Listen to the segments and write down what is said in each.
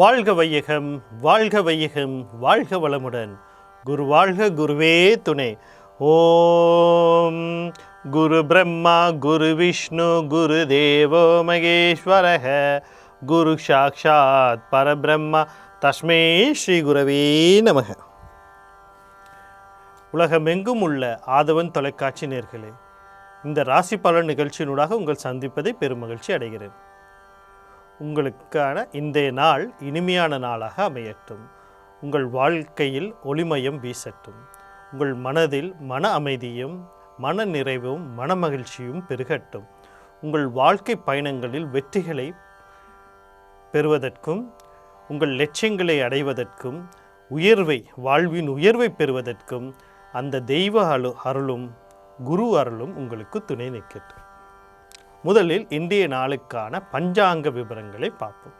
வாழ்க வையகம் வாழ்க வையகம் வாழ்க வளமுடன். குரு வாழ்க குருவே துணை. ஓம் குரு பிரம்மா குரு விஷ்ணு குரு தேவோ மகேஸ்வரக. குரு சாக்ஷாத் பரபிரம்மா. தஸ்மே ஸ்ரீ குரவே நமக. உலகமெங்கும் உள்ள ஆதவன் தொலைக்காட்சி நேர்களே இந்த ராசி பலன் நிகழ்ச்சியினூடாக உங்கள் சந்திப்பதை பெருமகிழ்ச்சி அடைகிறேன். உங்களுக்கான இன்றைய நாள் இனிமையான நாளாக அமையட்டும். உங்கள் வாழ்க்கையில் ஒளிமயம் வீசட்டும். உங்கள் மனதில் மன அமைதியும் மன நிறைவும் மன மகிழ்ச்சியும் பெருகட்டும். உங்கள் வாழ்க்கை பயணங்களில் வெற்றிகளை பெறுவதற்கும் உங்கள் லட்சியங்களை அடைவதற்கும் உயர்வை வாழ்வின் உயர்வை பெறுவதற்கும் அந்த தெய்வ அரு அருளும் குரு அருளும் உங்களுக்கு துணை நிற்கட்டும். முதலில் இன்றைய நாளுக்கான பஞ்சாங்க விவரங்களை பார்ப்போம்.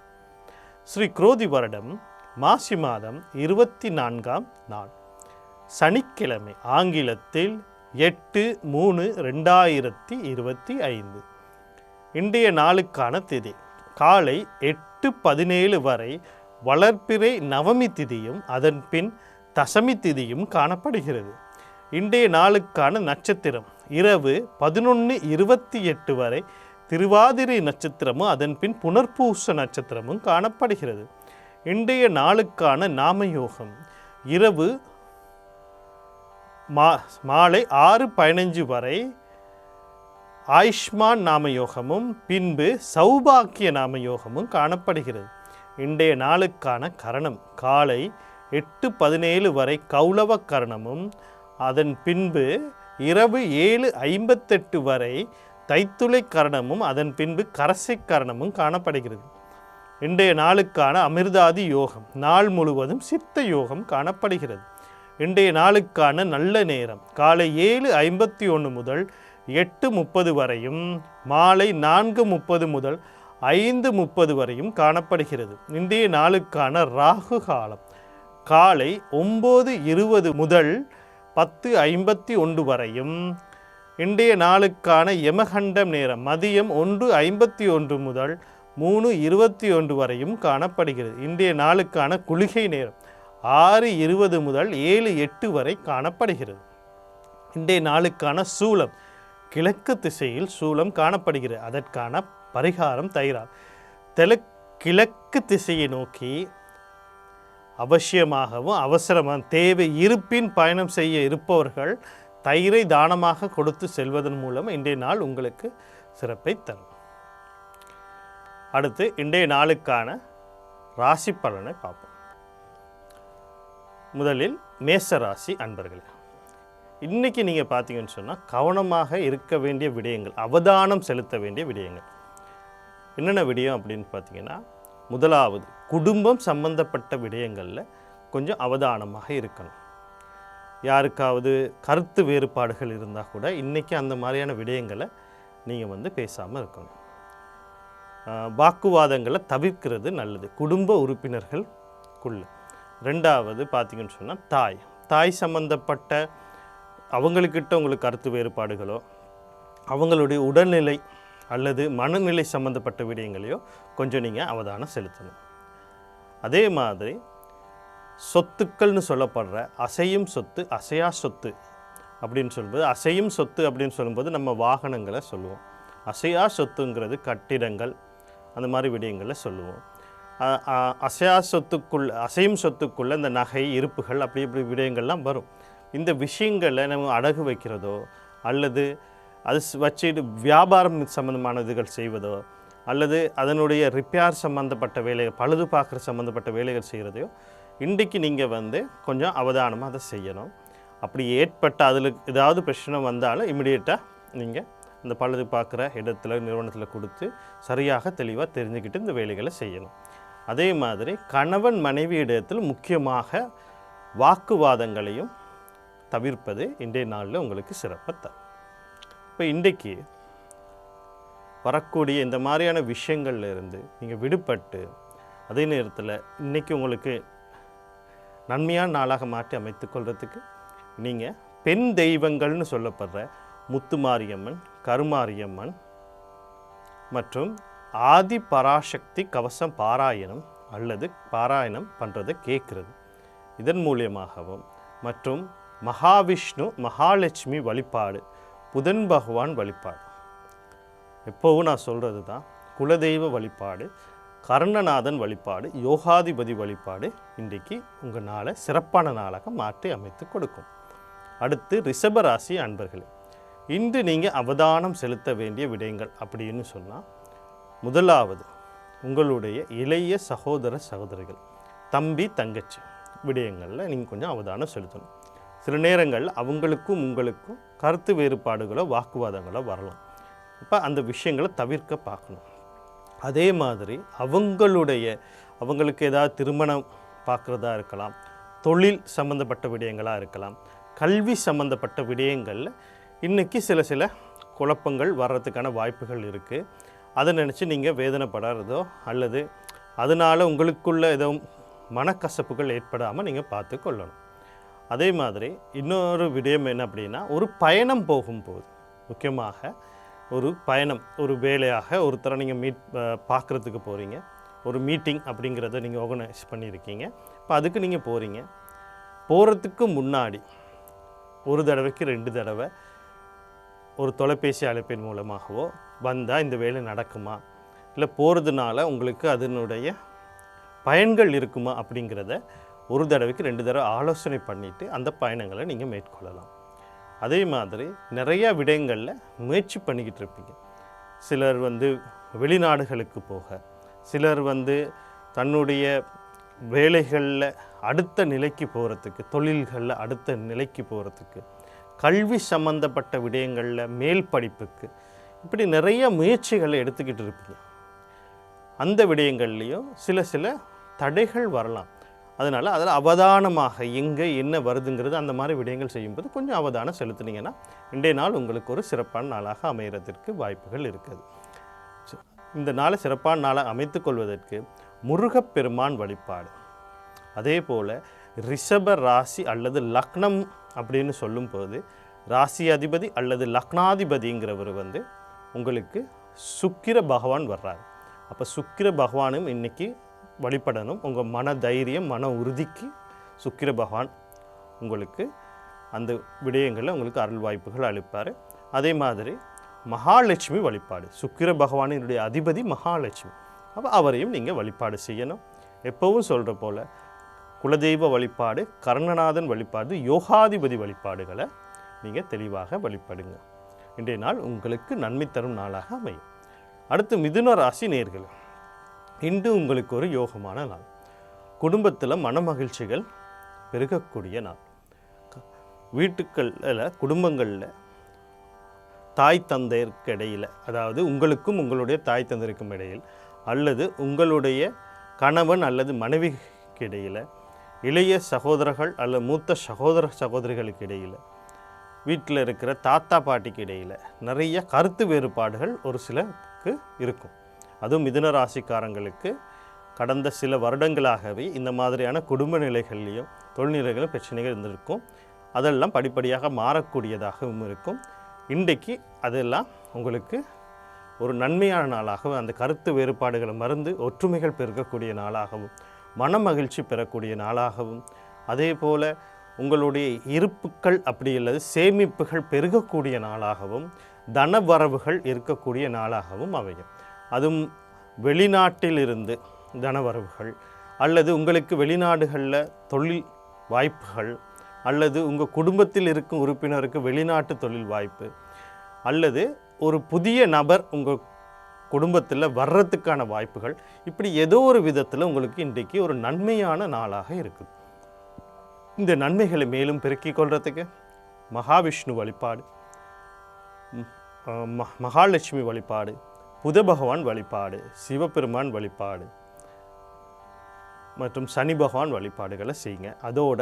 ஸ்ரீ குரோதி வருடம் மாசி மாதம் இருபத்தி நான்காம் நாள். சனிக்கிழமை ஆங்கிலத்தில் எட்டு மூணு ரெண்டாயிரத்தி இருபத்தி ஐந்து. இன்றைய நாளுக்கான திதி காலை எட்டு பதினேழு வரை வளர்ப்பிறை நவமி திதியும் அதன் பின் தசமி திதியும் காணப்படுகிறது. இன்றைய நாளுக்கான நட்சத்திரம் இரவு பதினொன்று இருபத்தி எட்டு வரை திருவாதிரை நட்சத்திரமும் அதன் பின் புனர்பூச நட்சத்திரமும் காணப்படுகிறது. இன்றைய நாளுக்கான நாமயோகம். இரவு மா மாலை ஆறு பதினஞ்சு வரை ஆயுஷ்மான் நாமயோகமும் பின்பு சௌபாக்கிய நாமயோகமும் காணப்படுகிறது. இன்றைய நாளுக்கான கரணம் காலை எட்டு பதினேழு வரை கௌளவ கரணமும் அதன் பின்பு இரவு ஏழு ஐம்பத்தெட்டு வரை தைத்துளை கரணமும் அதன் பின்பு கரசை கரணமும் காணப்படுகிறது. இன்றைய நாளுக்கான அமிர்தாதி யோகம் நாள் முழுவதும் சித்த யோகம் காணப்படுகிறது. இன்றைய நாளுக்கான நல்ல நேரம் காலை ஏழு ஐம்பத்தி ஒன்று முதல் எட்டு முப்பது வரையும் மாலை நான்கு முப்பது முதல் ஐந்து முப்பது வரையும் காணப்படுகிறது. இன்றைய நாளுக்கான ராகு காலம் காலை ஒம்பது இருபது முதல் பத்து ஐம்பத்தி ஒன்று வரையும் இன்றைய நாளுக்கான யமகண்டம் நேரம் மதியம் ஒன்று ஐம்பத்தி ஒன்று முதல் மூணு இருபத்தி ஒன்று வரையும் காணப்படுகிறது. இன்றைய நாளுக்கான குளிகை நேரம் ஆறு இருபது முதல் ஏழு எட்டு வரை காணப்படுகிறது. இன்றைய நாளுக்கான சூலம் கிழக்கு திசையில் சூலம் காணப்படுகிறது. அதற்கான பரிகாரம் தயிரார் தெல கிழக்கு திசையை நோக்கி அவசியமாகவும் அவசரமாக தேவை இருப்பின் பயணம் செய்ய இருப்பவர்கள் தயிரை தானமாக கொடுத்து செல்வதன் மூலம் இன்றைய நாள் உங்களுக்கு சிறப்பை தரும். அடுத்து இன்றைய நாளுக்கான ராசி பலனை பார்ப்போம். முதலில் மேச ராசி அன்பர்கள். இன்றைக்கி நீங்கள் பார்த்தீங்கன்னு சொன்னால் கவனமாக இருக்க வேண்டிய விடயங்கள் அவதானம் செலுத்த வேண்டிய விடயங்கள். என்னென்ன விடயம் அப்படின்னு பார்த்தீங்கன்னா முதலாவது குடும்பம் சம்பந்தப்பட்ட விடயங்களில் கொஞ்சம் அவதானமாக இருக்கணும். யாருக்காவது கருத்து வேறுபாடுகள் இருந்தால் கூட இன்றைக்கி அந்த மாதிரியான விடயங்களை நீங்கள் வந்து பேசாமல் இருக்கணும். வாக்குவாதங்களை தவிர்க்கிறது நல்லது. குடும்ப உறுப்பினர்களுக்குள்ள. ரெண்டாவது பார்த்தீங்கன்னு சொன்னால் தாய். தாய் சம்பந்தப்பட்ட அவங்களுக்கிட்ட உங்களுக்கு கருத்து வேறுபாடுகளோ அவங்களுடைய உடல்நிலை அல்லது மனநிலை சம்பந்தப்பட்ட விடயங்களையோ கொஞ்சம் நீங்கள் அவதானம் செலுத்தணும். அதே மாதிரி சொத்துக்கள்னு சொல்லப்படுற அசையும் சொத்து அசையா சொத்து அப்படின்னு சொல்லும்போது அசையும் சொத்து அப்படின்னு சொல்லும்போது நம்ம வாகனங்களை சொல்லுவோம். அசையா சொத்துங்கிறது கட்டிடங்கள் அந்த மாதிரி விடயங்களை சொல்லுவோம். அசையா சொத்துக்குள் அசையும் சொத்துக்குள்ள இந்த நகை இருப்புகள் அப்படி இப்படி விடயங்கள்லாம் வரும். இந்த விஷயங்களை நம்ம அடகு வைக்கிறதோ அல்லது அது ஸ் வச்சுட்டு வியாபாரம் சம்மந்தமான இதுகள் செய்வதோ அல்லது அதனுடைய ரிப்பேர் சம்மந்தப்பட்ட வேலைகள் பழுது பார்க்குற சம்மந்தப்பட்ட வேலைகள் செய்கிறதையோ இன்றைக்கு நீங்கள் வந்து கொஞ்சம் அவதானமாக அதை செய்யணும். அப்படி ஏற்பட்ட அதில் ஏதாவது பிரச்சனை வந்தாலும் இமிடியேட்டாக நீங்கள் அந்த பழுது பார்க்குற இடத்துல நிறுவனத்தில் கொடுத்து சரியாக தெளிவாக தெரிஞ்சுக்கிட்டு இந்த வேலைகளை செய்யணும். அதே மாதிரி கணவன் மனைவி இடத்தில் முக்கியமாக வாக்குவாதங்களையும் தவிர்ப்பது இன்றைய நாளில் உங்களுக்கு சிறப்பாக தரும். இப்போ இன்றைக்கு வரக்கூடிய இந்த மாதிரியான விஷயங்கள்ல இருந்து நீங்கள் விடுபட்டு அதே நேரத்தில் இன்றைக்கி உங்களுக்கு நன்மையான நாளாக மாற்றி அமைத்து அமைத்துக்கொள்கிறதுக்கு நீங்கள் பெண் தெய்வங்கள்னு சொல்லப்படுற முத்துமாரியம்மன் கருமாரியம்மன் மற்றும் ஆதி பராசக்தி கவசம் பாராயணம் அல்லது பாராயணம் பண்ணுறதை கேட்குறது இதன் மூலியமாகவும் மற்றும் மகாவிஷ்ணு மகாலட்சுமி வழிபாடு புதன் பகவான் வழிபாடு. எப்போவும் நான் சொல்கிறது தான் குலதெய்வ வழிபாடு கர்ணநாதன் வழிபாடு யோகாதிபதி வழிபாடு இன்றைக்கு உங்கள் நாளை சிறப்பான நாளாக மாற்றி அமைத்து கொடுக்கும். அடுத்து ரிஷபராசி அன்பர்களே இன்று நீங்கள் அவதானம் செலுத்த வேண்டிய விடயங்கள் அப்படின்னு சொன்னால் முதலாவது உங்களுடைய இளைய சகோதர சகோதரிகள் தம்பி தங்கச்சி விடயங்களில் நீங்கள் கொஞ்சம் அவதானம் செலுத்தணும். சில நேரங்கள் அவங்களுக்கும் உங்களுக்கும் கருத்து வேறுபாடுகளோ வாக்குவாதங்களோ வரலாம். இப்போ அந்த விஷயங்களை தவிர்க்க பார்க்கணும். அதே மாதிரி அவங்களுடைய அவங்களுக்கு ஏதாவது திருமணம் பார்க்குறதா இருக்கலாம் தொழில் சம்மந்தப்பட்ட விடயங்களாக இருக்கலாம் கல்வி சம்மந்தப்பட்ட விடயங்களில் இன்றைக்கி சில சில குழப்பங்கள் வர்றதுக்கான வாய்ப்புகள் இருக்குது அதை நினச்சி நீங்கள் வேதனைப்படாததோ அல்லது அதனால் உங்களுக்குள்ள எதுவும் மனக்கசப்புகள் ஏற்படாமல் நீங்கள் பார்த்து கொள்ளணும் அதே மாதிரி இன்னொரு விடயம் என்ன அப்படின்னா ஒரு பயணம் போகும்போது முக்கியமாக ஒரு பயணம் ஒரு வேலையாக ஒருத்தரை நீங்கள் மீட் பார்க்குறதுக்கு போகிறீங்க ஒரு மீட்டிங் அப்படிங்கிறத நீங்கள் ஆர்கனைஸ் பண்ணியிருக்கீங்க. இப்போ அதுக்கு நீங்கள் போகிறீங்க போகிறதுக்கு முன்னாடி ஒரு தடவைக்கு ரெண்டு தடவை ஒரு தொலைபேசி அழைப்பின் மூலமாகவோ வந்தால் இந்த வேலை நடக்குமா? இல்லை போகிறதுனால உங்களுக்கு அதனுடைய பயன்கள் இருக்குமா அப்படிங்கிறத ஒரு தடவைக்கு ரெண்டு தடவை ஆலோசனை பண்ணிவிட்டு அந்த பயணங்களை நீங்கள் மேற்கொள்ளலாம். அதே மாதிரி நிறையா விடயங்களில் முயற்சி பண்ணிக்கிட்டு இருப்பீங்க. சிலர் வந்து வெளிநாடுகளுக்கு போக சிலர் வந்து தன்னுடைய வேலைகளில் அடுத்த நிலைக்கு போகிறதுக்கு தொழில்களில் அடுத்த நிலைக்கு போகிறதுக்கு கல்வி சம்பந்தப்பட்ட விடயங்களில் மேல் படிப்புக்கு இப்படி நிறைய முயற்சிகளை எடுத்துக்கிட்டு இருப்பீங்க. அந்த விடயங்கள்லேயும் சில சில தடைகள் வரலாம். அதனால் அதில் அவதானமாக எங்கே என்ன வருதுங்கிறது அந்த மாதிரி விடயங்கள் செய்யும்போது கொஞ்சம் அவதானம் செலுத்துனீங்கன்னா இன்றைய நாள் உங்களுக்கு ஒரு சிறப்பான நாளாக அமைகிறதற்கு வாய்ப்புகள் இருக்குது. இந்த நாளை சிறப்பான நாளாக அமைத்துக்கொள்வதற்கு முருகப்பெருமான் வழிபாடு. அதே போல் ரிஷப ராசி அல்லது லக்னம் அப்படின்னு சொல்லும்போது ராசி அதிபதி அல்லது லக்னாதிபதிங்கிறவர் வந்து உங்களுக்கு சுக்கிர பகவான் வர்றார். அப்போ சுக்கிர பகவானும் இன்றைக்கி வழிபடணும். உங்கள் மன தைரியம் மன உறுதிக்கு சுக்கிர பகவான் உங்களுக்கு அந்த விடயங்களில் உங்களுக்கு அருள் வாய்ப்புகள் அளிப்பார். அதே மாதிரி மகாலட்சுமி வழிபாடு. சுக்கிர பகவானினுடைய அதிபதி மகாலட்சுமி. அப்போ அவரையும் நீங்கள் வழிபாடு செய்யணும். எப்போவும் சொல்கிற போல் குலதெய்வ வழிபாடு கர்ணநாதன் வழிபாடு யோகாதிபதி வழிபாடுகளை நீங்கள் தெளிவாக வழிபடுங்க. இன்றைய நாள் உங்களுக்கு நன்மை தரும் நாளாக அமையும். அடுத்து மிதுன ராசி நேர்கள். இன்று உங்களுக்கு ஒரு யோகமான நாள். குடும்பத்தில் மனமகிழ்ச்சிகள் பெருகக்கூடிய நாள். வீட்டுக்களில் குடும்பங்களில் தாய் தந்தையருக்கு இடையில் அதாவது உங்களுக்கும் உங்களுடைய தாய் தந்தையருக்கும் இடையில் அல்லது உங்களுடைய கணவன் அல்லது மனைவிக்கு இடையில் இளைய சகோதரர்கள் அல்லது மூத்த சகோதர சகோதரிகளுக்கு இடையில் வீட்டில் இருக்கிற தாத்தா பாட்டிக்கு இடையில் நிறைய கருத்து வேறுபாடுகள் ஒரு சிலருக்கு இருக்கும். அதுவும் மிதுன ராசிக்காரங்களுக்கு கடந்த சில வருடங்களாகவே இந்த மாதிரியான குடும்ப நிலைகள்லையும் தொழில்நிலைகளும் பிரச்சனைகள் இருந்திருக்கும். அதெல்லாம் படிப்படியாக மாறக்கூடியதாகவும் இருக்கும். இன்றைக்கு அதெல்லாம் உங்களுக்கு ஒரு நன்மையான நாளாகவும் அந்த கருத்து வேறுபாடுகளை மறந்து ஒற்றுமைகள் பெருக்கக்கூடிய நாளாகவும் மன மகிழ்ச்சி பெறக்கூடிய நாளாகவும் அதே போல் உங்களுடைய இருப்புக்கள் அப்படி அல்லது சேமிப்புகள் பெருகக்கூடிய நாளாகவும் தனவரவுகள் இருக்கக்கூடிய நாளாகவும் அமையும். அதுவும் வெளிநாட்டிலிருந்து தனவரவுகள். அல்லது உங்களுக்கு வெளிநாடுகளில் தொழில் வாய்ப்புகள் அல்லது உங்கள் குடும்பத்தில் இருக்கும் உறுப்பினருக்கு வெளிநாட்டு தொழில் வாய்ப்பு அல்லது ஒரு புதிய நபர் உங்கள் குடும்பத்தில் வர்றதுக்கான வாய்ப்புகள். இப்படி ஏதோ ஒரு விதத்தில் உங்களுக்கு இன்றைக்கு ஒரு நன்மையான நாளாக இருக்குது. இந்த நன்மைகளை மேலும் பெருக்கிக் கொள்றதுக்கு மகாவிஷ்ணு வழிபாடு ம- மகாலட்சுமி வழிபாடு புத பகவான் வழிபாடு சிவபெருமான் வழிபாடு மற்றும் சனி பகவான் வழிபாடுகளை செய்யுங்க. அதோட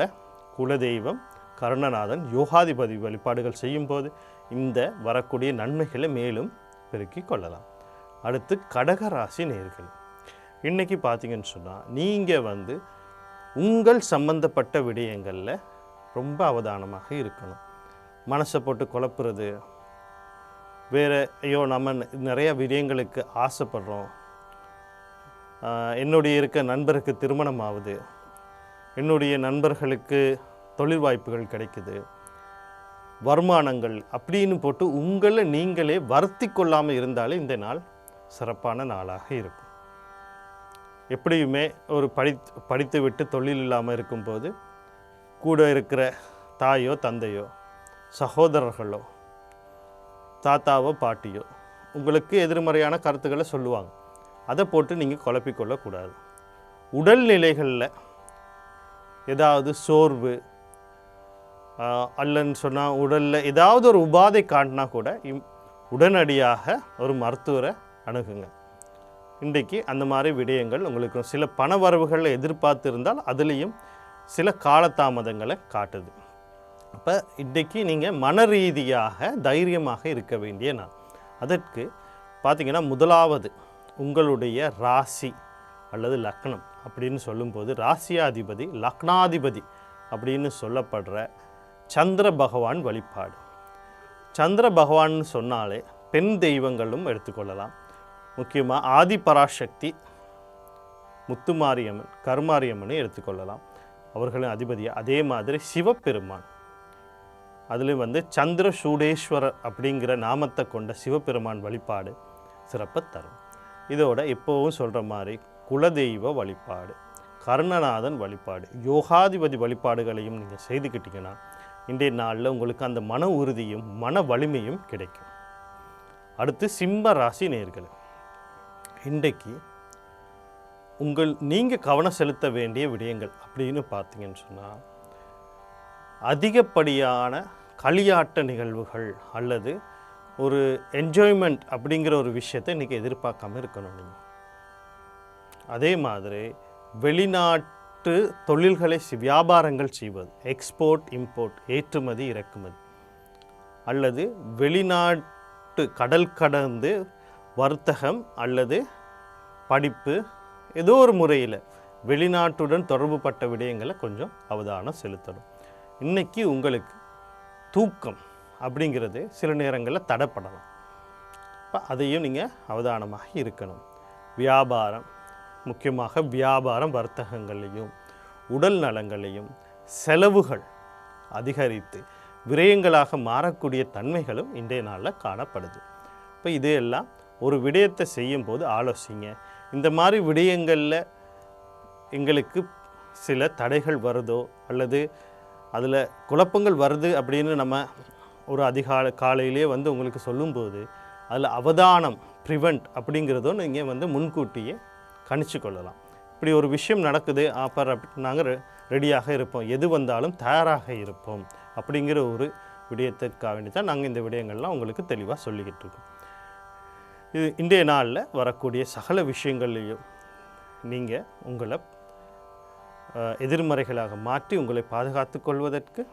குலதெய்வம் கருணநாதன் யோகாதிபதி வழிபாடுகள் செய்யும்போது இந்த வரக்கூடிய நன்மைகளை மேலும் பெருக்கிக் கொள்ளலாம். அடுத்து கடகராசி நேர்கள். இன்னைக்கு பார்த்தீங்கன்னு சொன்னால் நீங்கள் வந்து உங்கள் சம்பந்தப்பட்ட விடயங்களில் ரொம்ப அவதானமாக இருக்கணும். மனசை போட்டு குழப்புறது வேறு ஐயோ நம்ம நிறைய விடயங்களுக்கு ஆசைப்படுறோம். என்னுடைய இருக்க நண்பருக்கு திருமணம் ஆகுது. என்னுடைய நண்பர்களுக்கு தொழில் வாய்ப்புகள் கிடைக்குது. வருமானங்கள் அப்படின்னு போட்டு உங்களை நீங்களே வருத்தி கொள்ளாமல் இருந்தாலே இந்த நாள் சிறப்பான நாளாக இருக்கும். எப்படியுமே ஒரு படி படித்து விட்டு தொழில் இல்லாமல் இருக்கும்போது கூட இருக்கிற தாயோ தந்தையோ சகோதரர்களோ தாத்தாவோ பாட்டியோ உங்களுக்கு எதிர்மறையான கருத்துக்களை சொல்லுவாங்க. அதை போட்டு நீங்கள் குழப்பிக்கொள்ளக்கூடாது. உடல்நிலைகளில் ஏதாவது சோர்வு அல்லன்னு சொன்னால் உடலில் ஏதாவது ஒரு உபாதை காட்டினா கூட இம் உடனடியாக ஒரு மருத்துவரை அணுகுங்க. இன்றைக்கு அந்த மாதிரி விடயங்கள் உங்களுக்கு சில பண வரவுகளை எதிர்பார்த்து இருந்தால் அதுலேயும் சில காலதாமதங்களை காட்டுது. அப்போ இன்றைக்கு நீங்கள் மன ரீதியாக தைரியமாக இருக்க வேண்டிய நான் அதற்கு பார்த்திங்கன்னா முதலாவது உங்களுடைய ராசி அல்லது லக்னம் அப்படின்னு சொல்லும்போது ராசியாதிபதி லக்னாதிபதி அப்படின்னு சொல்லப்படுற சந்திர பகவான் வழிபாடு. சந்திர பகவான் சொன்னாலே பெண் தெய்வங்களும் எடுத்துக்கொள்ளலாம். முக்கியமாக ஆதிபராசக்தி முத்துமாரியம்மன் கருமாரியம்மனை எடுத்துக்கொள்ளலாம். அவர்களின் அதிபதி அதே மாதிரி சிவபெருமான். அதுலேயும் வந்து சந்திர சூடேஸ்வரர் அப்படிங்கிற நாமத்தை கொண்ட சிவபெருமான் வழிபாடு சிறப்பை தரும். இதோட எப்போவும் சொல்கிற மாதிரி குலதெய்வ வழிபாடு கர்ணநாதன் வழிபாடு யோகாதிபதி வழிபாடுகளையும் நீங்கள் செய்துக்கிட்டிங்கன்னா இன்றைய நாளில் உங்களுக்கு அந்த மன உறுதியும் மன வலிமையும் கிடைக்கும். அடுத்து சிம்ம ராசி நேர்கள் இன்றைக்கு உங்கள் நீங்கள் கவனம் செலுத்த வேண்டிய விடயங்கள் அப்படின்னு பார்த்தீங்கன்னு சொன்னால் அதிகப்படியான களியாட்ட நிகழ்வுகள் அல்லது ஒரு என்ஜாய்மெண்ட் அப்படிங்கிற ஒரு விஷயத்தை இன்றைக்கி எதிர்பார்க்காம இருக்கணும் நீங்கள் அதே மாதிரி வெளிநாட்டு தொழில்களை வியாபாரங்கள் செய்வது எக்ஸ்போர்ட் இம்போர்ட் ஏற்றுமதி இறக்குமதி. அல்லது வெளிநாட்டு கடல் கடந்து வர்த்தகம் அல்லது படிப்பு ஏதோ ஒரு முறையில் வெளிநாட்டுடன் தொடர்புபட்ட விடயங்களை கொஞ்சம் அவதானம் செலுத்தணும். இன்றைக்கி உங்களுக்கு தூக்கம் அப்படிங்கிறது சில நேரங்களில் தடைப்படலாம். இப்போ அதையும் நீங்கள் அவதானமாக இருக்கணும். வியாபாரம் முக்கியமாக வியாபாரம் வர்த்தகங்களையும் உடல் நலங்களையும் செலவுகள் அதிகரித்து விரயங்களாக மாறக்கூடிய தன்மைகளும் இன்றைய நாளில் காணப்படுது. இப்போ இதையெல்லாம் ஒரு விடயத்தை செய்யும்போது ஆலோசிங்க. இந்த மாதிரி விடயங்களில் எங்களுக்கு சில தடைகள் வருதோ அல்லது அதில் குழப்பங்கள் வருது அப்படின்னு நம்ம ஒரு அதிகால காலையிலே வந்து உங்களுக்கு சொல்லும்போது அதில் அவதானம் ப்ரிவெண்ட் அப்படிங்கிறதும் நீங்கள் வந்து முன்கூட்டியே கணிச்சு கொள்ளலாம். இப்படி ஒரு விஷயம் நடக்குது அப்புறம் அப்படி நாங்கள் ரெடியாக இருப்போம். எது வந்தாலும் தயாராக இருப்போம் அப்படிங்கிற ஒரு விடயத்திற்காக வேண்டி தான் நாங்கள் இந்த விடயங்கள்லாம் உங்களுக்கு தெளிவாக சொல்லிக்கிட்டு இருக்கோம். இது இன்றைய நாளில் வரக்கூடிய சகல விஷயங்கள்லையும் நீங்கள் உங்களை எதிர்மறைகளாக மாற்றி உங்களை பாதுகாத்து கொள்வதற்கு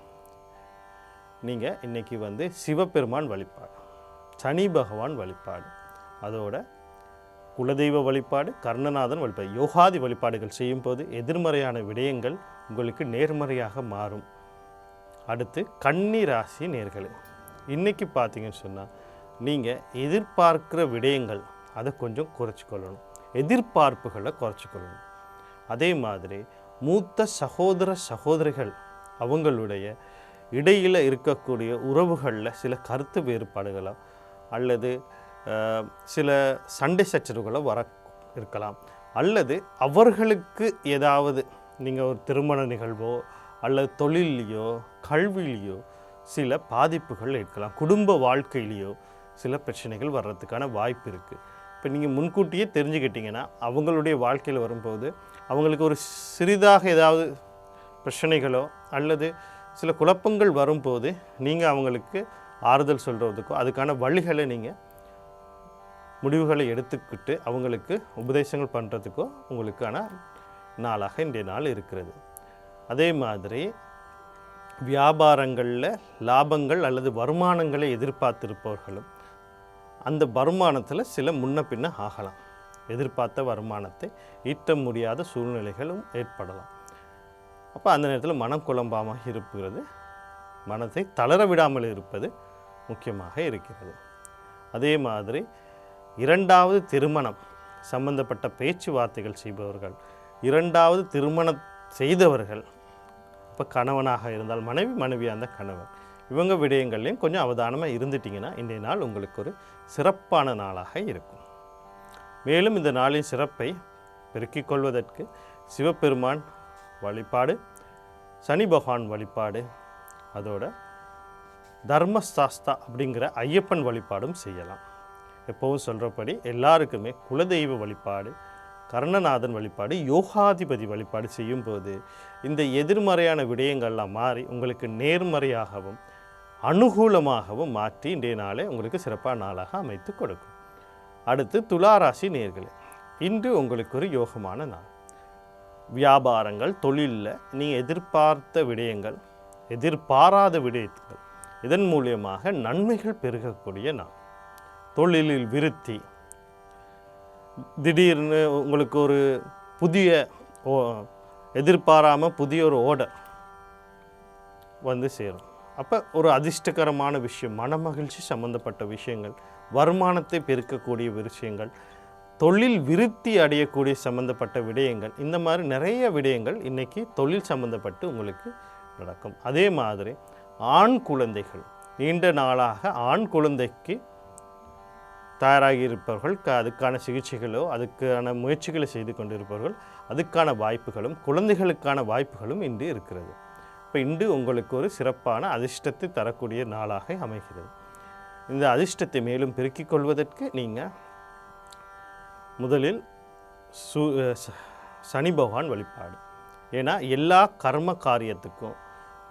நீங்கள் இன்றைக்கி வந்து சிவபெருமான் வழிபாடு சனி பகவான் வழிபாடு அதோட குலதெய்வ வழிபாடு கர்ணநாதன் வழிபாடு யோகாதி வழிபாடுகள் செய்யும்போது எதிர்மறையான விடயங்கள் உங்களுக்கு நேர்மறையாக மாறும். அடுத்து கன்னி ராசி நேர்களே இன்றைக்கி பார்த்தீங்கன்னு சொன்னால் நீங்கள் எதிர்பார்க்கிற விடயங்கள் அதை கொஞ்சம் குறைச்சிக்கொள்ளணும் எதிர்பார்ப்புகளை குறைச்சிக்கொள்ளணும் அதே மாதிரி மூத்த சகோதர சகோதரிகள் அவங்களுடைய இடையில் இருக்கக்கூடிய உறவுகளில் சில கருத்து வேறுபாடுகளோ அல்லது சில சண்டை சச்சரவுகளோ வர இருக்கலாம். அல்லது அவர்களுக்கு ஏதாவது நீங்கள் ஒரு திருமண நிகழ்வோ அல்லது தொழிலையோ கல்வியிலையோ சில பாதிப்புகள் இருக்கலாம் குடும்ப வாழ்க்கையிலையோ சில பிரச்சனைகள் வர்றதுக்கான வாய்ப்பு இருக்குது இப்போ நீங்கள் முன்கூட்டியே தெரிஞ்சுக்கிட்டிங்கன்னா அவங்களுடைய வாழ்க்கையில் வரும்போது அவங்களுக்கு ஒரு சிறிதாக ஏதாவது பிரச்சனைகளோ அல்லது சில குழப்பங்கள் வரும்போது நீங்கள் அவங்களுக்கு ஆறுதல் சொல்கிறதுக்கோ அதுக்கான வழிகளை நீங்கள் முடிவுகளை எடுத்துக்கிட்டு அவங்களுக்கு உபதேசங்கள் பண்ணுறதுக்கோ உங்களுக்கான நாளாக இன்றைய நாள் இருக்கிறது. அதே மாதிரி வியாபாரங்களில் லாபங்கள் அல்லது வருமானங்களை எதிர்பார்த்திருப்பவர்களும் அந்த வருமானத்தில் சில முன்ன பின்ன ஆகலாம். எதிர்பார்த்த வருமானத்தை ஈட்ட முடியாத சூழ்நிலைகளும் ஏற்படலாம். அப்போ அந்த நேரத்தில் மனம் குழம்பாமல் இருக்கிறது மனத்தை தளர விடாமல் இருப்பது முக்கியமாக இருக்கிறது. அதே மாதிரி இரண்டாவது திருமணம் சம்பந்தப்பட்ட பேச்சுவார்த்தைகள் செய்பவர்கள் இரண்டாவது திருமணம் செய்தவர்கள் இப்போ கணவனாக இருந்தால் மனைவி மனைவியாக அந்த கணவன் இவங்க விடயங்கள்லையும் கொஞ்சம் அவதானமாக இருந்துட்டிங்கன்னா இன்றைய நாள் உங்களுக்கு ஒரு சிறப்பான நாளாக இருக்கும். மேலும் இந்த நாளின் சிறப்பை பெருக்கிக் கொள்வதற்கு சிவபெருமான் வழிபாடு சனி பகவான் வழிபாடு அதோட தர்மசாஸ்தா அப்படிங்கிற ஐயப்பன் வழிபாடும் செய்யலாம். எப்பவும் சொல்கிறபடி எல்லாருக்குமே குலதெய்வ வழிபாடு கர்ணநாதன் வழிபாடு யோகாதிபதி வழிபாடு செய்யும்போது இந்த எதிர்மறையான விடயங்கள்லாம் மாறி உங்களுக்கு நேர்மறையாகவும் அனுகூலமாகவும் மாற்றி இன்றைய நாளே உங்களுக்கு சிறப்பான நாளாக அமைத்து கொடுக்கும். அடுத்து துளாராசி நேர்களே இன்று உங்களுக்கு ஒரு யோகமான நாள். வியாபாரங்கள் தொழிலில் நீ எதிர்பார்த்த விடயங்கள் எதிர்பாராத விடயங்கள் இதன் மூலியமாக நன்மைகள் பெருகக்கூடிய நாள். தொழிலில் விருத்தி திடீர்னு உங்களுக்கு ஒரு புதிய ஓ எதிர்பாராமல் புதிய ஒரு ஓடர் வந்து சேரும். அப்போ ஒரு அதிர்ஷ்டகரமான விஷயம் மனமகிழ்ச்சி சம்பந்தப்பட்ட விஷயங்கள் வருமானத்தை பெருக்கக்கூடிய விஷயங்கள் தொழில் விருத்தி அடையக்கூடிய சம்பந்தப்பட்ட விடயங்கள் இந்த மாதிரி நிறைய விடயங்கள் இன்றைக்கி தொழில் சம்பந்தப்பட்டு உங்களுக்கு நடக்கும். அதே மாதிரி ஆண் குழந்தைகள் நீண்ட நாளாக ஆண் குழந்தைக்கு தயாராகி இருப்பவர்கள் க- அதுக்கான சிகிச்சைகளோ அதுக்கான முயற்சிகளை செய்து கொண்டிருப்பவர்கள் அதுக்கான வாய்ப்புகளும் குழந்தைகளுக்கான வாய்ப்புகளும் இன்று இருக்கிறது. இப்போ இன்று உங்களுக்கு ஒரு சிறப்பான அதிர்ஷ்டத்தை தரக்கூடிய நாளாக அமைகிறது. இந்த அதிர்ஷ்டத்தை மேலும் பெருக்கிக் கொள்வதற்கு நீங்கள் முதலில் சு சனி பகவான் வழிபாடு. ஏன்னா எல்லா கர்ம காரியத்துக்கும்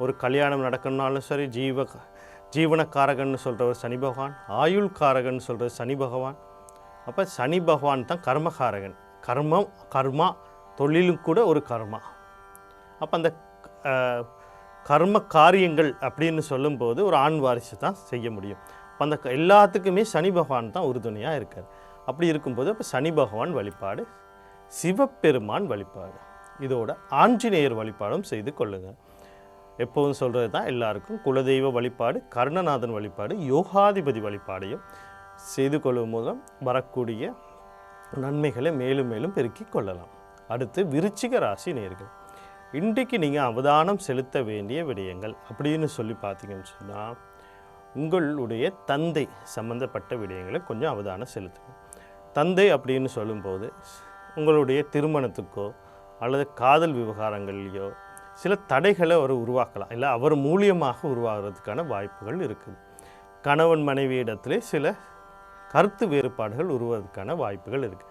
ஒரு கல்யாணம் நடக்கணும்னாலும் சரி ஜீவ ஜீவனக்காரகன்னு சொல்கிறவர் சனி பகவான் ஆயுள் காரகன் சொல்கிறது சனி பகவான். அப்போ சனி பகவான் தான் கர்மகாரகன். கர்மம் கர்மா தொழிலும் கூட ஒரு கர்மா. அப்போ அந்த கர்ம காரியங்கள் அப்படின்னு சொல்லும்போது ஒரு ஆண் வாரிசு தான் செய்ய முடியும். அந்த க- எல்லாத்துக்குமே சனி பகவான் தான் உறுதுணையாக இருக்கார். அப்படி இருக்கும்போது அப்போ சனி பகவான் வழிபாடு சிவபெருமான் வழிபாடு. இதோட ஆஞ்சநேயர் வழிபாடும் செய்து கொள்ளுங்கள் எப்போதும் சொல்கிறது தான் எல்லாருக்கும் குலதெய்வ வழிபாடு கர்ணநாதன் வழிபாடு யோகாதிபதி வழிபாடையும் செய்து கொள்ளும் மூலம் வரக்கூடிய நன்மைகளை மேலும் மேலும் பெருக்கிக் கொள்ளலாம். அடுத்து விருச்சிக ராசி நேர்கள். இன்றைக்கு நீங்கள் அவதானம் செலுத்த வேண்டிய விடயங்கள் அப்படின்னு சொல்லி பார்த்தீங்கன்னு சொன்னால் உங்களுடைய தந்தை சம்பந்தப்பட்ட விடயங்களை கொஞ்சம் அவதானம் செலுத்துங்க. தந்தை அப்படின்னு சொல்லும்போது உங்களுடைய திருமணத்துக்கோ அல்லது காதல் விவகாரங்கள்லையோ சில தடைகளை அவர் உருவாக்கலாம். இல்லை அவர் மூலியமாக உருவாகிறதுக்கான வாய்ப்புகள் இருக்குது கணவன் மனைவி இடத்திலே சில கருத்து வேறுபாடுகள் உருவதற்கான வாய்ப்புகள் இருக்குது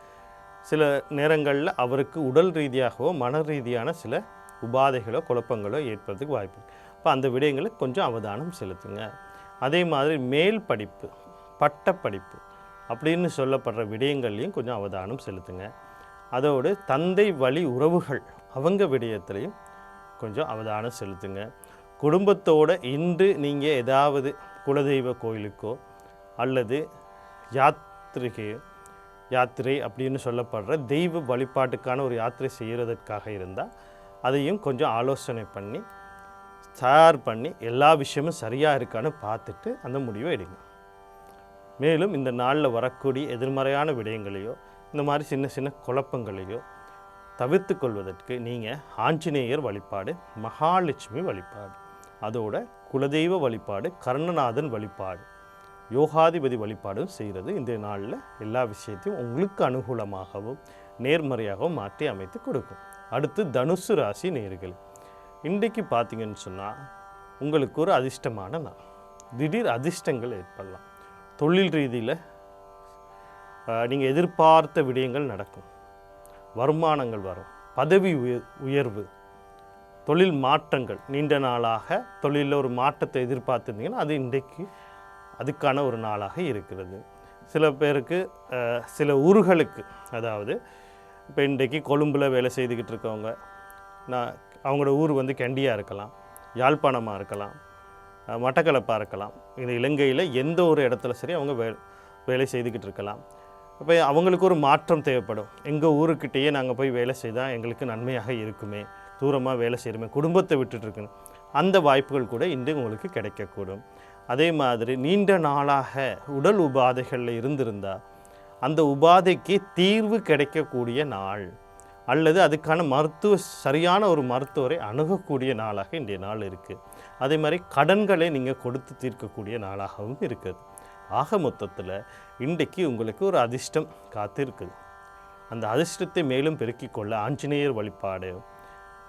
சில நேரங்களில் அவருக்கு உடல் ரீதியாகவோ மன ரீதியான சில உபாதைகளோ குழப்பங்களோ ஏற்படுறதுக்கு வாய்ப்பு இருக்குது அப்போ அந்த விடயங்களை கொஞ்சம் அவதானம் செலுத்துங்க. அதே மாதிரி மேல் படிப்பு பட்டப்படிப்பு அப்படின்னு சொல்லப்படுற விடயங்கள்லையும் கொஞ்சம் அவதானம் செலுத்துங்க. அதோடு தந்தை வழி உறவுகள் அவங்க விடயத்திலையும் கொஞ்சம் அவதானம் செலுத்துங்க. குடும்பத்தோட இன்று நீங்கள் ஏதாவது குலதெய்வ கோயிலுக்கோ அல்லது யாத்திரிகை யாத்திரை அப்படின்னு சொல்லப்படுற தெய்வ வழிபாட்டுக்கான ஒரு யாத்திரை செய்கிறதற்காக இருந்தால் அதையும் கொஞ்சம் ஆலோசனை பண்ணி தயார் பண்ணி எல்லா விஷயமும் சரியாக இருக்கான்னு பார்த்துட்டு அந்த முடிவை எடுங்க. மேலும் இந்த நாளில் வரக்கூடிய எதிர்மறையான விடயங்களையோ இந்த மாதிரி சின்ன சின்ன குழப்பங்களையோ தவிர்த்து கொள்வதற்கு நீங்கள் ஆஞ்சநேயர் வழிபாடு மகாலட்சுமி வழிபாடு அதோட குலதெய்வ வழிபாடு கர்ணநாதன் வழிபாடு யோகாதிபதி வழிபாடும் செய்கிறது. இந்த நாளில் எல்லா விஷயத்தையும் உங்களுக்கு அனுகூலமாகவும் நேர்மறையாகவும் மாற்றி அமைத்து கொடுக்கும். அடுத்து தனுசு ராசி நேர்கள் இன்றைக்கு பார்த்தீங்கன்னு சொன்னால் உங்களுக்கு ஒரு அதிர்ஷ்டமான நாள். திடீர் அதிர்ஷ்டங்கள் ஏற்படலாம். தொழில் ரீதியில் நீங்கள் எதிர்பார்த்த விடயங்கள் நடக்கும். வருமானங்கள் வரும். பதவி உயர் உயர்வு தொழில் மாற்றங்கள். நீண்ட நாளாக தொழிலில் ஒரு மாற்றத்தை எதிர்பார்த்துருந்தீங்கன்னா அது இன்றைக்கு அதுக்கான ஒரு நாளாக இருக்கிறது. சில பேருக்கு சில ஊர்களுக்கு அதாவது இப்போ இன்றைக்கு கொழும்பில் வேலை செய்துக்கிட்டு இருக்கவங்க நான் அவங்களோட ஊர் வந்து கெண்டியாக இருக்கலாம் யாழ்ப்பாணமாக இருக்கலாம் மட்டக்களப்பாக இருக்கலாம். இந்த இலங்கையில் எந்த ஒரு இடத்துல சரி அவங்க வே வேலை செய்துக்கிட்டு இருக்கலாம். இப்போ அவங்களுக்கு ஒரு மாற்றம் தேவைப்படும். எங்கள் ஊருக்கிட்டேயே நாங்கள் போய் வேலை செய்தால் எங்களுக்கு நன்மையாக இருக்குமே தூரமாக வேலை செய்கிறோமே குடும்பத்தை விட்டுட்டுருக்கணும் அந்த வாய்ப்புகள் கூட இன்று உங்களுக்கு கிடைக்கக்கூடும். அதே மாதிரி நீண்ட நாளாக உடல் உபாதைகளில் இருந்திருந்தால் அந்த உபாதைக்கு தீர்வு கிடைக்கக்கூடிய நாள். அல்லது அதுக்கான மருத்துவ சரியான ஒரு மருத்துவரை அணுகக்கூடிய நாளாக இன்றைய நாள் இருக்குது அதே மாதிரி கடன்களை நீங்கள் கொடுத்து தீர்க்கக்கூடிய நாளாகவும் இருக்குது. ஆக மொத்தத்தில் இன்றைக்கு உங்களுக்கு ஒரு அதிர்ஷ்டம் காத்திருக்குது. அந்த அதிர்ஷ்டத்தை மேலும் பெருக்கிக் கொள்ள ஆஞ்சநேயர் வழிபாடு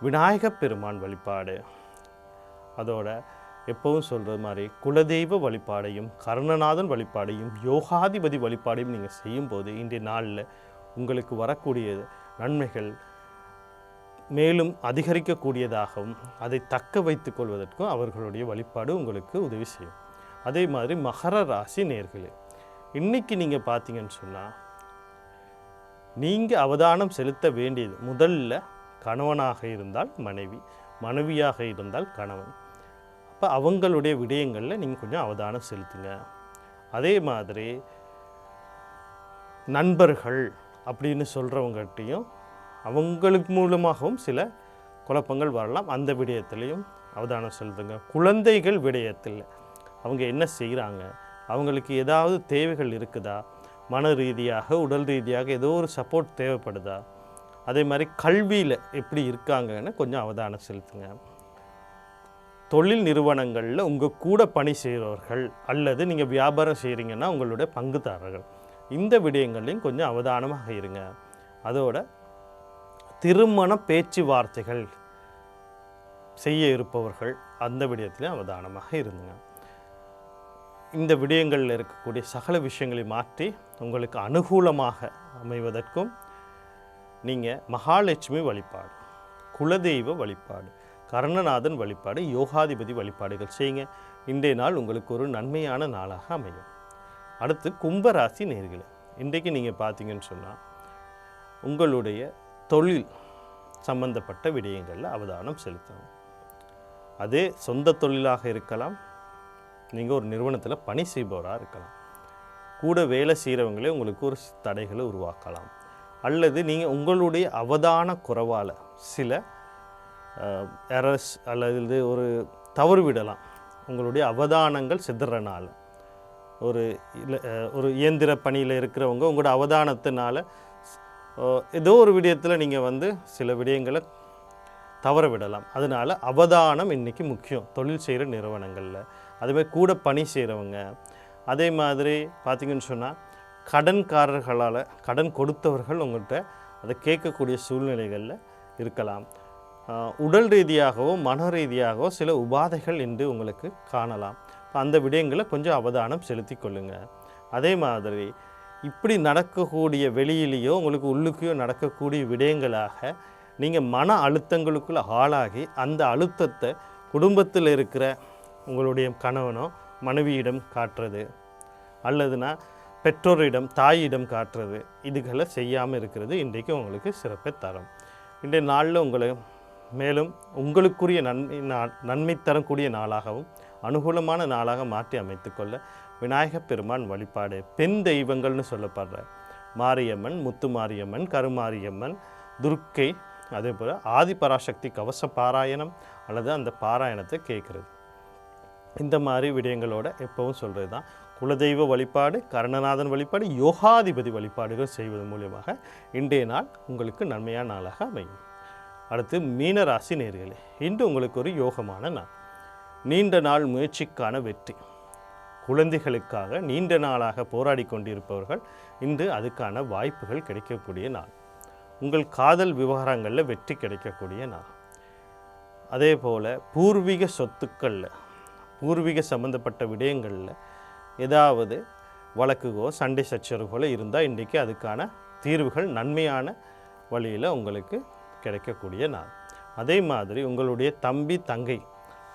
விநாயகப் பெருமான் வழிபாடு அதோட எப்பவும் சொல்கிறது மாதிரி குலதெய்வ வழிபாடையும் கர்ணநாதன் வழிபாடையும் யோகாதிபதி வழிபாடையும் நீங்கள் செய்யும்போது இன்றைய நாளில் உங்களுக்கு வரக்கூடியது நன்மைகள் மேலும் அதிகரிக்கக்கூடியதாகவும் அதை தக்க வைத்து கொள்வதற்கும் அவர்களுடைய வழிபாடு உங்களுக்கு உதவி செய்யும். அதே மாதிரி மகர ராசி நேர்களே இன்னைக்கு நீங்கள் பார்த்தீங்கன்னு சொன்னால் நீங்கள் அவதானம் செலுத்த வேண்டியது முதல்ல கணவனாக இருந்தால் மனைவி மனைவியாக இருந்தால் கணவன். அப்போ அவங்களுடைய விடயங்களில் நீங்கள் கொஞ்சம் அவதானம் செலுத்துங்க. அதே மாதிரி நண்பர்கள் அப்படின்னு சொல்கிறவங்ககிட்டையும் அவங்களுக்கு மூலமாகவும் சில குழப்பங்கள் வரலாம். அந்த விடயத்திலையும் அவதானம் செலுத்துங்க குழந்தைகள் விடயத்தில் அவங்க என்ன செய்கிறாங்க அவங்களுக்கு ஏதாவது தேவைகள் இருக்குதா? மன ரீதியாக உடல் ரீதியாக ஏதோ ஒரு சப்போர்ட் தேவைப்படுதா? அதே மாதிரி கல்வியில் எப்படி இருக்காங்கன்னு கொஞ்சம் அவதானம் செலுத்துங்க தொழில் நிறுவனங்களில் உங்கள் கூட பணி செய்கிறவர்கள் அல்லது நீங்கள் வியாபாரம் செய்கிறீங்கன்னா உங்களுடைய பங்குதாரர்கள். இந்த விடயங்கள்லையும் கொஞ்சம் அவதானமாக இருங்க. அதோட திருமண பேச்சுவார்த்தைகள் செய்ய இருப்பவர்கள் அந்த விடயத்திலையும் அவதானமாக இருந்துங்க. இந்த விடயங்களில் இருக்கக்கூடிய சகல விஷயங்களை மாற்றி உங்களுக்கு அனுகூலமாக அமைவதற்கும் நீங்கள் மகாலட்சுமி வழிபாடு குலதெய்வ வழிபாடு கர்ணநாதன் வழிபாடு யோகாதிபதி வழிபாடுகள் செய்யுங்க. இன்றைய நாள் உங்களுக்கு ஒரு நன்மையான நாளாக அமையும். அடுத்து கும்பராசி நேர்களே இன்றைக்கு நீங்கள் பார்த்தீங்கன்னு சொன்னால் உங்களுடைய தொழில் சம்பந்தப்பட்ட விடயங்களில் அவதானம் செலுத்தணும். அதே சொந்த தொழிலாக இருக்கலாம் நீங்கள் ஒரு நிறுவனத்தில் பணி செய்பவராக இருக்கலாம். கூட வேலை செய்கிறவங்களே உங்களுக்கு ஒரு தடைகளை உருவாக்கலாம். அல்லது நீங்கள் உங்களுடைய அவதான குறைவால் சில எரஸ் அல்லது ஒரு தவறு விடலாம். உங்களுடைய அவதானங்கள் சிதறனால. ஒரு ஒரு இயந்திர பணியில் இருக்கிறவங்க உங்களோட அவதானத்தினால ஏதோ ஒரு விடயத்தில் நீங்கள் வந்து சில விடயங்களை தவற விடலாம். அதனால் அவதானம் இன்றைக்கி முக்கியம். தொழில் செய்கிற நிறுவனங்களில். அதுமாதிரி கூட பணி செய்கிறவங்க அதே மாதிரி பார்த்திங்கன்னு சொன்னால் கடன்காரர்களால் கடன் கொடுத்தவர்கள் உங்கள்கிட்ட அதை கேட்கக்கூடிய சூழ்நிலைகளில் இருக்கலாம். உடல் ரீதியாகவோ மன ரீதியாகவோ சில உபாதைகள் என்று உங்களுக்கு காணலாம். அந்த விடயங்களை கொஞ்சம் அவதானம் செலுத்தி கொள்ளுங்கள் அதே மாதிரி இப்படி நடக்கக்கூடிய வெளியிலேயோ உங்களுக்கு உள்ளுக்கையோ நடக்கக்கூடிய விடயங்களாக நீங்கள் மன அழுத்தங்களுக்குள்ளே ஆளாகி அந்த அழுத்தத்தை குடும்பத்தில் இருக்கிற உங்களுடைய கணவனோ மனைவியிடம் காட்டுறது அல்லதுனா பெற்றோரிடம் தாயிடம் காட்டுறது இதுகளை செய்யாமல் இருக்கிறது இன்றைக்கு உங்களுக்கு சிறப்பை தரும். இன்றைய நாளில் உங்களை மேலும் உங்களுக்குரிய நன்மை நன்மை தரக்கூடிய நாளாகவும் அனுகூலமான நாளாக மாற்றி அமைத்துக்கொள்ள விநாயகப் பெருமான் வழிபாடு பெண் தெய்வங்கள்னு சொல்லப்படுற மாரியம்மன் முத்து மாரியம்மன் கருமாரியம்மன் துர்க்கை அதே போல் ஆதிபராசக்தி கவச பாராயணம் அல்லது அந்த பாராயணத்தை கேட்குறது. இந்த மாதிரி விடயங்களோட எப்பவும் சொல்கிறது தான். குலதெய்வ வழிபாடு கருணநாதன் வழிபாடு யோகாதிபதி வழிபாடுகள் செய்வது மூலியமாக இன்றைய நாள் உங்களுக்கு நன்மையான நாளாக அமையும். அடுத்து மீனராசி நேர்களே இன்று உங்களுக்கு ஒரு யோகமான நாள். நீண்ட நாள் முயற்சிக்கான வெற்றி. குழந்தைகளுக்காக நீண்ட நாளாக போராடி கொண்டிருப்பவர்கள் இன்று அதுக்கான வாய்ப்புகள் கிடைக்கக்கூடிய நாள். உங்கள் காதல் விவகாரங்களில் வெற்றி கிடைக்கக்கூடிய நாள். அதே போல் பூர்வீக சொத்துக்களில் பூர்வீக சம்பந்தப்பட்ட விடயங்களில் ஏதாவது வழக்குகோ சண்டை சச்சரவுகளோ இருந்தால் இன்றைக்கி அதுக்கான தீர்வுகள் நன்மையான வழியில் உங்களுக்கு கிடைக்கக்கூடிய நாள். அதே மாதிரி உங்களுடைய தம்பி தங்கை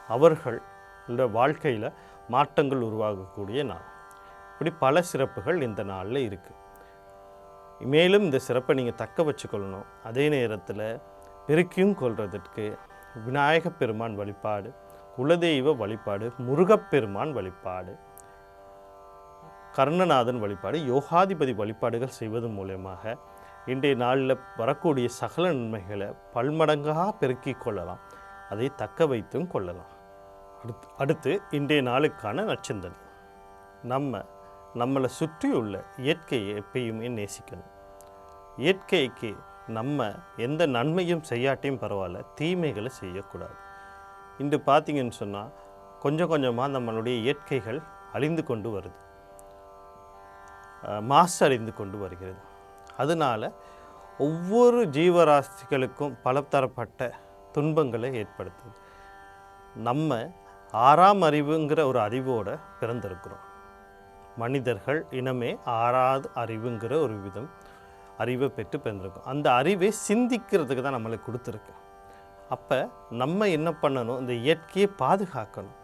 அவர்களோட வாழ்க்கையில் மாற்றங்கள் உருவாகக்கூடிய நாள். இப்படி பல சிறப்புகள் இந்த நாளில் இருக்குது மேலும் இந்த சிறப்பை நீங்கள் தக்க வச்சுக்கொள்ளணும். அதே நேரத்தில் பெருக்கியும் கொள்வதற்கு விநாயகப் பெருமான் வழிபாடு குலதெய்வ வழிபாடு முருகப்பெருமான் வழிபாடு கர்ணநாதன் வழிபாடு யோகாதிபதி வழிபாடுகள் செய்வதன் மூலயமாக இன்றைய நாளில் வரக்கூடிய சகல நன்மைகளை பல்மடங்காக பெருக்கிக் கொள்ளலாம். அதை தக்க வைத்தும் கொள்ளலாம். அடுத்து அடுத்து இன்றைய நாளுக்கான நச்சந்தன் நம்ம நம்மளை சுற்றியுள்ள இயற்கையை எப்பயுமே நேசிக்கணும். இயற்கைக்கு நம்ம எந்த நன்மையும் செய்யாட்டியும் பரவாயில்ல தீமைகளை செய்யக்கூடாது. இன்று பார்த்தீங்கன்னு சொன்னால் கொஞ்சம் கொஞ்சமாக நம்மளுடைய இயற்கைகள் அழிந்து கொண்டு வருது. மாசு அழிந்து கொண்டு வருகிறது. அதனால் ஒவ்வொரு ஜீவராசிகளுக்கும் பல தரப்பட்ட துன்பங்களை ஏற்படுத்துது. நம்ம ஆறாம் அறிவுங்கிற ஒரு அறிவோடு பிறந்திருக்கிறோம். மனிதர்கள் இனமே ஆறாவது அறிவுங்கிற ஒரு விதம் அறிவை பெற்று பிறந்திருக்கோம். அந்த அறிவை சிந்திக்கிறதுக்கு தான் நம்மளுக்கு கொடுத்துருக்கு. அப்போ நம்ம என்ன பண்ணணும்? இந்த இயற்கையை பாதுகாக்கணும்.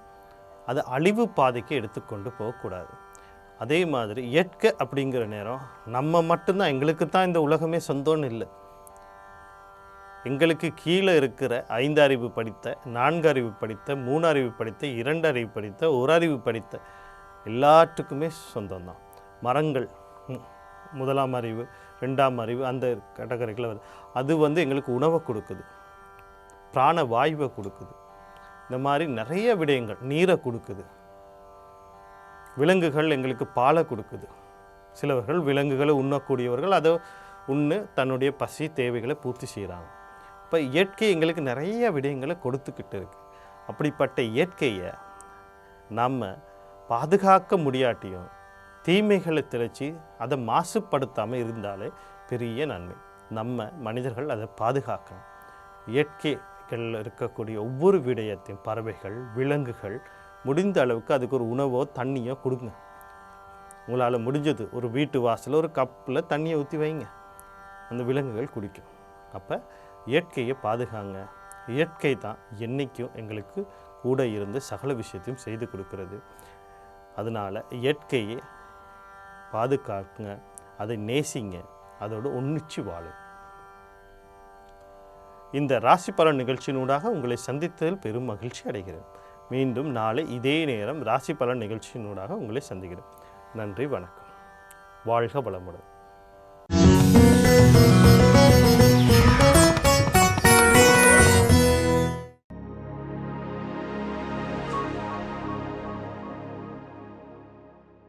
அது அழிவு பாதைக்கு எடுத்துக்கொண்டு போகக்கூடாது. அதே மாதிரி இயற்கை அப்படிங்கிற நேரம் நம்ம மட்டும்தான் எங்களுக்கு தான் இந்த உலகமே சொந்தம்னு இல்லை. எங்களுக்கு கீழே இருக்கிற ஐந்து அறிவு படித்த நான்கு அறிவு படித்த மூணு அறிவு படித்த இரண்டு அறிவு படித்த ஒரு அறிவு படித்த எல்லாத்துக்குமே சொந்தம்தான். மரங்கள் முதலாம் அறிவு ரெண்டாம் அறிவு அந்த கேட்டகரிக்குள்ள வருது அது வந்து எங்களுக்கு உணவை கொடுக்குது. பிராண வாயுவை கொடுக்குது. இந்த மாதிரி நிறைய விடயங்கள் நீரை கொடுக்குது. விலங்குகள் எங்களுக்கு பாலை கொடுக்குது. சிலவர்கள் விலங்குகளை உண்ணக்கூடியவர்கள் அதை உண்ணு தன்னுடைய பசி தேவைகளை பூர்த்தி செய்கிறாங்க இப்போ இயற்கை எங்களுக்கு நிறைய விடயங்களை கொடுத்துக்கிட்டு இருக்கு. அப்படிப்பட்ட இயற்கையை நம்ம பாதுகாக்க முடியாட்டியும் தீமைகளை தெளித்து அதை மாசுபடுத்தாமல் இருந்தாலே பெரிய நன்மை. நம்ம மனிதர்கள் அதை பாதுகாக்கணும். இயற்கைகள் இருக்கக்கூடிய ஒவ்வொரு விடயத்தையும் பறவைகள் விலங்குகள் முடிந்த அளவுக்கு அதுக்கு ஒரு உணவோ தண்ணியோ கொடுங்க. உங்களால் முடிஞ்சது ஒரு வீட்டு வாசலில் ஒரு கப்பில் தண்ணியை ஊற்றி வைங்க. அந்த விலங்குகள் குடிக்கும். அப்போ இயற்கையை பாதுகாங்க. இயற்கை தான் என்றைக்கும் எங்களுக்கு கூட இருந்து சகல விஷயத்தையும் செய்து கொடுக்கிறது. அதனால் இயற்கையை பாதுகாக்குங்க அதை நேசிங்க அதோடு ஒன்றிச்சு வாழும் இந்த ராசி பலன் நிகழ்ச்சியினூடாக உங்களை சந்தித்ததில் பெரும் மகிழ்ச்சி அடைகிறேன். மீண்டும் நாளை இதே நேரம் ராசி பலன் நிகழ்ச்சியினூடாக உங்களை சந்திக்கிறேன். நன்றி வணக்கம். வாழ்க வளமுடன்.